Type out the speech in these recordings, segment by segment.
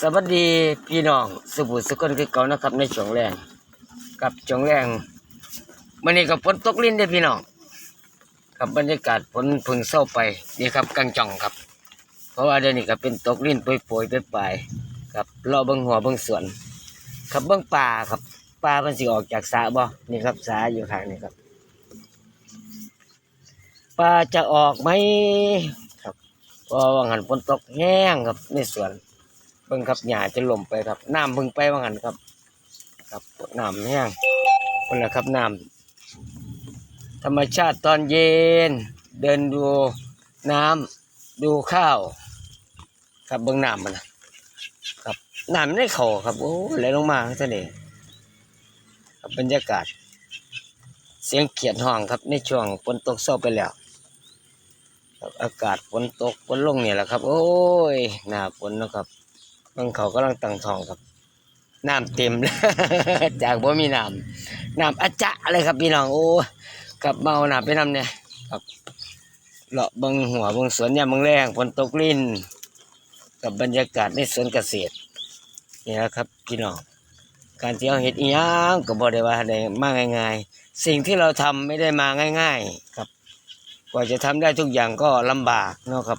สวัสดีพี่น้องสุบุสุคนคือเก่านะครับในช่วงแรงกับช่วงแรงวันนี้กับฝนตกลิ้นเด้พี่น้องกับบรรยากาศฝนพึ่งเศร้าไปนี่ครับกังจ่องครับ เพราะว่าเดี๋ยวนี้ก็เป็นตกลิ้นโปรยๆไปปลายๆครับรอเบิ่งหัวเบิ่งสวนครับเบิ่งป่าครับป่ามันสิออกจากสระบ่นี่ครับสระอยู่ข้างนี้ครับปลาจะออกไหมครับเพราะว่าหันฝนตกแห้งครับในสวน เบิ่งครับหญ้าจะล่มไปครับน้ำเพิ่งไปว่างั้นครับ ครับน้ำแห้งคนละครับน้ำธรรมชาติตอนเย็น เดินดูน้ำดูข้าว ครับเบิ่งน้ำมันนะครับน้ำมันได้เข่าครับโอ้ไหลลงมาทะเลครับบรรยากาศ เสียงเขียดห้องครับในช่วงฝนตกเศร้าไปแล้วอากาศฝนตกฝนลงเนี่ยแหละครับ โอ้ยหน้าฝนนะครับ บางเขากำลังตั้งทองครับน้ำเต็มเลยจากบ่มีน้ำน้ำอาจะเลยครับพี่น้องโอ้กับเมาน้ำไปน้ำเนี่ยครับเลาะบิงหัวบิงสวนยามเบิงแรงฝนตกลิ้น กับบรรยากาศในสวนเกษตรนี่แหละครับพี่น้องการที่เราเห็ดอีหยังก็บ่ได้ว่าได้มาง่าย ๆ สิ่งที่เราทำไม่ได้มาง่าย ๆ ครับ กว่าจะทำได้ทุกอย่างก็ลำบากเนาะครับ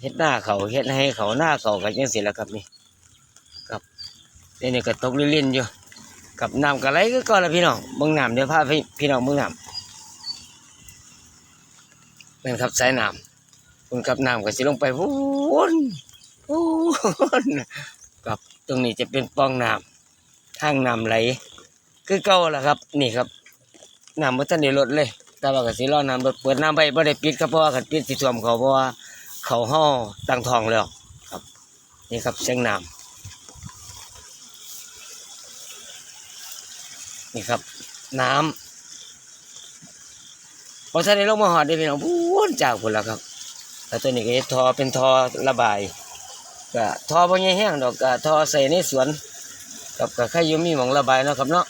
เฮ็ดหน้าเขาเฮ็ดให้เขาหน้าเขากันยังเสิละครับนี่ครับเดี๋ยก็ตกลิ่นๆอยู่กับน้ำกะไหลก็ก่อนละพี่น้องเบิ่งน้ำเดี๋ยวพาพี่พี่น้องเบิ่งน้ำเป็นครับสายน้ำคุณกับน้ำก็สิลงไปพูนพูนกับตรงนี้จะเป็นปล่องน้ำทางน้ำไหลคือเก่าละครับ นี่ครับน้ำมันทันได้ลดเลย แต่ว่าก็สิรอน้ำลดเปิดน้ำไปบ่ได้ปิดครับเพราะว่าคันปิดสิท่วมเขาเพราะว่า เขาห่อตังทองแล้วครับ นี่ครับเสียงน้ำนี่ครับ น้ำพอท่านลงมาหอดได้พี่น้องพูนจากพุ่นแล้วครับแล้วตัวนี้ก็จะทอเป็นทอระบายก็ทอบ่ใหญ่แห้งดอกก็ทอใส่ในสวนกับก็ใครอยู่มีหมองระบายเนาะครับเนาะ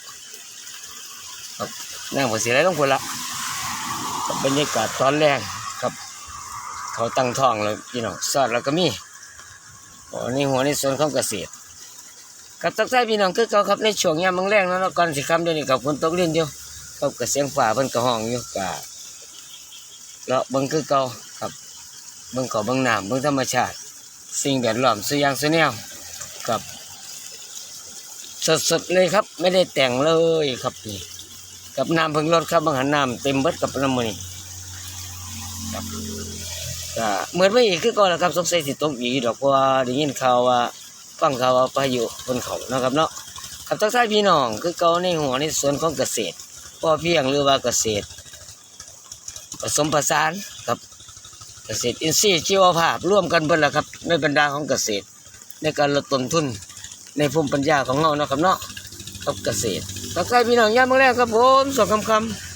นั่งบ่สิได้ลงพุ่นละบรรยากาศตอนแรก เขาตั้งท้องแล้วพี่น้องสอดแล้วก็มีอ๋อนี่หัวในส่วนของเกษตรกับตักใส่พี่น้องคือเขาครับในช่วงยามมังแรงนาะเนก่อนสิคำเดี๋ยวนี้กับฝนตกเลิ้นอยู่กับกระเสียงฝ่าเพิ่นกระห้องอยู่กะเลาะเบิ่งคือเก่าครับเบิ่งเขาเบิ่งน้ำเบิ่งธรรมชาติ สิ่งแวดล้อมสุยางสุแนวกับสดๆเลยครับ ไม่ได้แต่งเลยครับนี่กับน้ำเพิ่งลดครับบางหันน้ำเต็มเบิดกับน้ำมือนี่ ก็เหมือนไม่อีกคือก่อนแหละครับสงสัยสิตกอีกดอกเพราะว่าได้ยินข่าวว่าฟังข่าวว่าพายุบนเขาเนาะครับเนาะครับทักทายพี่น้องคือเก่าในหัวในส่วนของเกษตรพ่อเพียงหรือว่าเกษตร ผสมผสานกับเกษตรอินทรีย์ชีวภาพร่วมกันเบิดละครับ ในบรรดาของเกษตร ในการลดต้นทุนในภูมิปัญญาของเราเนาะครับเนาะกับเกษตรทักทายพี่น้องย่ามเมื่อแรกครับผมสองคำคำ